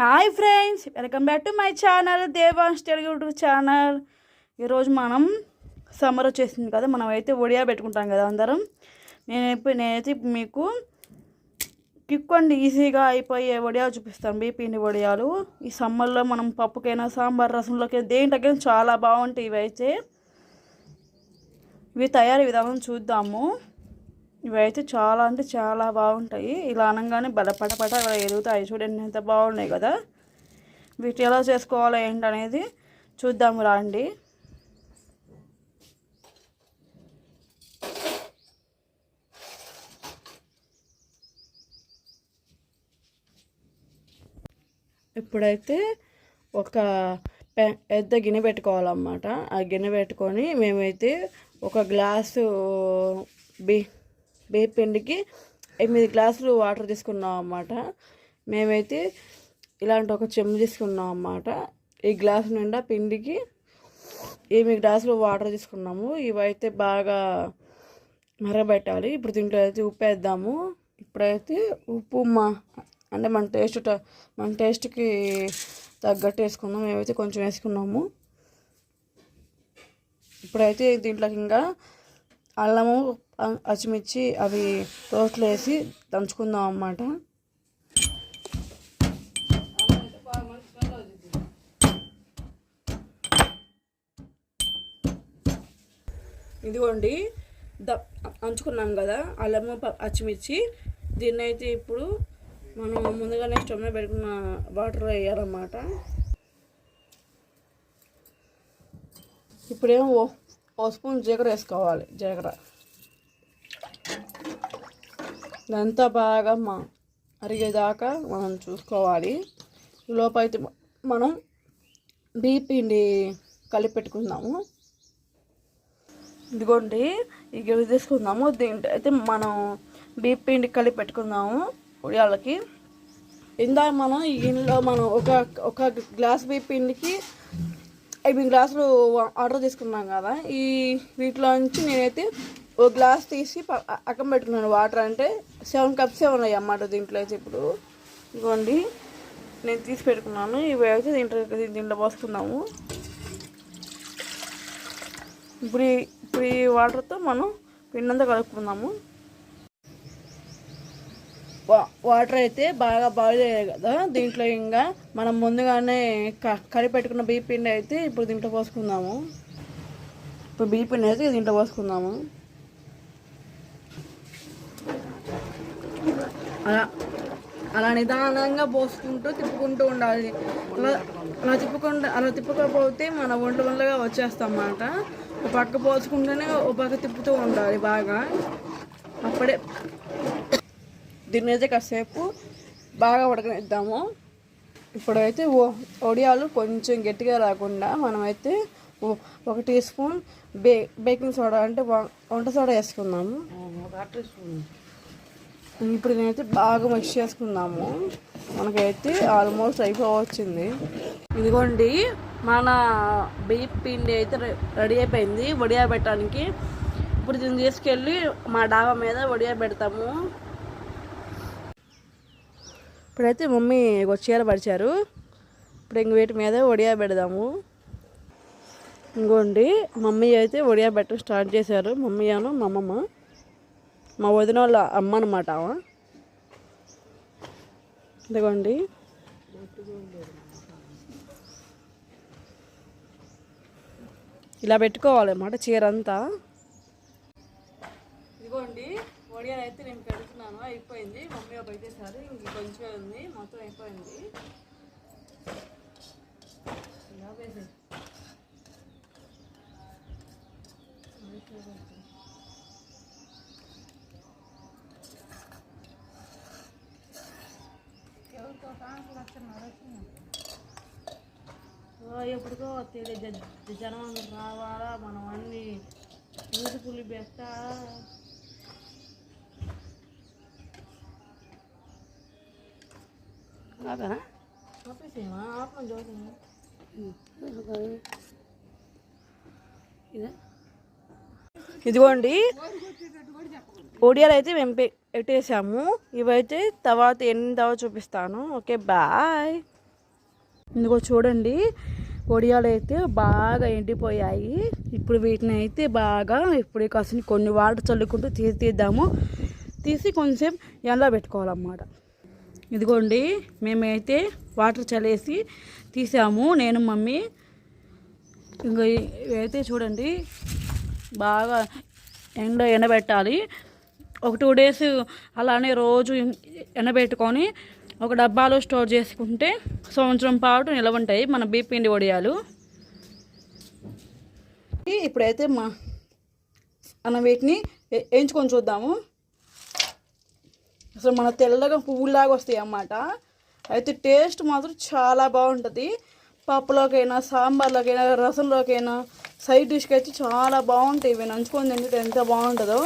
Hi friends welcome back to my channel Devansh Telugu YouTube channel ఈరోజు మనం summer వచ్చేసింది కదా మనం అయితే ఒడియా పెట్టుకుంటాం కదా అందరం. నేను ఇప్పుడు నేనైతే మీకు క్విక్ అండ్ ఈజీగా అయిపోయే వడియాలు చూపిస్తాను. బీపిండి వడియాలు ఈ సమ్మర్లో మనం పప్పుకైనా సాంబార్ రసంలోకి దేంటకైనా చాలా బాగుంటాయి ఇవి అయితే ఇవి తయారీ విధానం చూద్దాము. ఇవైతే చాలా అంటే చాలా బాగుంటాయి. ఇలా అనగానే బల పటపట ఎదుగుతాయి. చూడండి ఎంత బాగున్నాయి కదా. వీటి ఎలా చేసుకోవాలో ఏంటనేది చూద్దాము రండి. ఇప్పుడైతే ఒక పెద్ద గిన్నె పెట్టుకోవాలన్నమాట. ఆ గిన్నె పెట్టుకొని మేమైతే ఒక గ్లాసు బి పిండికి ఎనిమిది గ్లాసులు వాటర్ తీసుకున్నాం అన్నమాట. మేమైతే ఇలాంటి ఒక చెమ్ము తీసుకున్నాం అన్నమాట. ఈ గ్లాసు నిండా పిండికి ఎనిమిది గ్లాసులు వాటర్ తీసుకున్నాము. ఇవైతే బాగా మరబెట్టాలి ఇప్పుడు దీంట్లో అయితే ఉప్పు వేద్దాము. ఇప్పుడైతే ఉప్పు మా అంటే మన టేస్ట్ మన టేస్ట్కి తగ్గట్టు వేసుకుందాం. మేమైతే కొంచెం వేసుకున్నాము. ఇప్పుడైతే దీంట్లోకి ఇంకా అల్లము అచ్చిమిచ్చి పచ్చిమిర్చి అవి రోట్లో వేసి దంచుకుందాం అన్నమాట. ఇదిగోండి ద అంచుకున్నాం కదా అల్లము ప- పచ్చిమిర్చి. దీన్ని అయితే ఇప్పుడు మనం ముందుగానే స్టవ్ మీద పెట్టుకున్న వాటర్ వేయాలన్నమాట. ఇప్పుడేమో ఓ స్పూన్ జీలకర్ర వేసుకోవాలి జీలకర్ర. ఇదంతా బాగా మా అరిగేదాకా మనం చూసుకోవాలి. లోపైతే మనం బీపిండి పిండి కలిపి పెట్టుకుందాము. ఇదిగోండి ఈ గిరి తీసుకుందాము. దీంట్లో అయితే మనం బీపిండి పిండి కలిపి పెట్టుకుందాము ఉడియాలకి ఇందాక మనం ఈ మనం ఒక ఒక గ్లాస్ బియ్య ఇవి గ్లాసులు ఆర్డర్ తీసుకున్నాం కదా. ఈ వీటిలో నుంచి నేనైతే ఒక గ్లాస్ తీసి అక్కం పెట్టుకున్నాను. వాటర్ అంటే సెవెన్ కప్సే ఉన్నాయి అన్నమాట దీంట్లో అయితే ఇప్పుడు. ఇదిగోండి. నేను తీసి పెట్టుకున్నాను. ఇవి అయితే దీంట్లో దీంట్లో పోసుకున్నాము ఇప్పుడు ఈ- ఇప్పుడు ఈ వాటర్తో మనం పిండంతా కలుపుకుందాము. వాటర్ అయితే బాగా బాయిల్ అయ్యాయి కదా దీంట్లో ఇంకా మనం ముందుగానే క పెట్టుకున్న బీపిండి అయితే ఇప్పుడు దీంట్లో పోసుకుందాము. ఇప్పుడు బీపిండి పిండి అయితే దీంట్లో పోసుకుందాము. అలా అలా నిదానంగా పోసుకుంటూ తిప్పుకుంటూ ఉండాలి. అలా అలా తిప్పుకుంటూ అలా తిప్పుకోకపోతే మన వంట వంటగా వచ్చేస్తాం అన్నమాట ఒక పక్క పోసుకుంటూనే ఒక పక్క తిప్పుతూ ఉండాలి బాగా. అప్పుడే దీన్ని అయితే కాసేపు బాగా ఉడకనిద్దాము. ఇప్పుడైతే ఓ ఒడియాలు కొంచెం గట్టిగా రాకుండా మనమైతే ఒక టీ స్పూన్ బే బేకింగ్ సోడా అంటే వంట సోడా వేసుకుందాము. ఇప్పుడు నేనైతే బాగా మిక్స్ చేసుకుందాము. మనకైతే ఆల్మోస్ట్ అయిపోవచ్చింది. ఇదిగోండి మన బియ్య పిండి అయితే రెడీ అయిపోయింది. వడియా పెట్టడానికి. ఇప్పుడు దీన్ని తీసుకెళ్ళి మా డాబా మీద వడియా పెడతాము. ఇప్పుడైతే మమ్మీ ఒక చీర పరిచారు. ఇప్పుడు ఇంక వీటి మీద ఒడియా పెడదాము. ఇంకోండి మమ్మీ అయితే ఒడియా పెట్టడం స్టార్ట్ చేశారు. మమ్మీ అను మా అమ్మమ్మ. మా వదిన వాళ్ళ అమ్మ అనమాట ఆమె. ఇదిగోండి. ఇలా పెట్టుకోవాలన్నమాట చీర అంతా. ఇదిగోండి ఒడియా అయితే నేను పెడుతున్నాను అయిపోయింది. మమ్మీ ఒక పెట్టేసారు ఇంక కొంచెం ఉంది. మొత్తం అయిపోయింది. ఇలా ఎప్పటికో వస్తుంది. జ- జనం రావాలా? మనం అన్ని బ్యూటిఫుల్ బెస్ట్ కాదనా? ఇదిగోండి ఒడియాలు అయితే మేము పెట్టేసాము ఇవైతే తర్వాత ఎన్ని తర్వాత చూపిస్తాను. Okay bye. ఇందుకో చూడండి వడియాలు అయితే బాగా ఎండిపోయాయి. ఇప్పుడు వీటిని అయితే బాగా ఇప్పుడు కాసిన కొన్ని వాటర్ చల్లుకుంటూ తీసి తీద్దాము. తీసి కొంచెం ఎండలో పెట్టుకోవాలన్నమాట. ఇదిగోండి మేమైతే వాటర్ చల్లేసి తీసాము. నేను మమ్మీ. ఇంకా అయితే చూడండి బాగా ఎండ ఎండబెట్టాలి. ఒక టూ డేస్ అలానే రోజు ఎండబెట్టుకొని ఒక డబ్బాలో స్టోర్ చేసుకుంటే సంవత్సరం పాటు నిలవ ఉంటాయి. మన బీపిండి వడియాలు. ఇప్పుడైతే మా మనం వీటిని వేయించుకొని చూద్దాము. అసలు మన తెల్లగా పువ్వులాగా వస్తాయి అన్నమాట. అయితే టేస్ట్ మాత్రం చాలా బాగుంటుంది. పప్పులోకైనా సాంబార్లోకైనా రసంలోకైనా సైడ్ డిష్కి అయితే చాలా బాగుంటాయి. ఇవి నంచుకొని తింటే ఎంత బాగుంటుందో.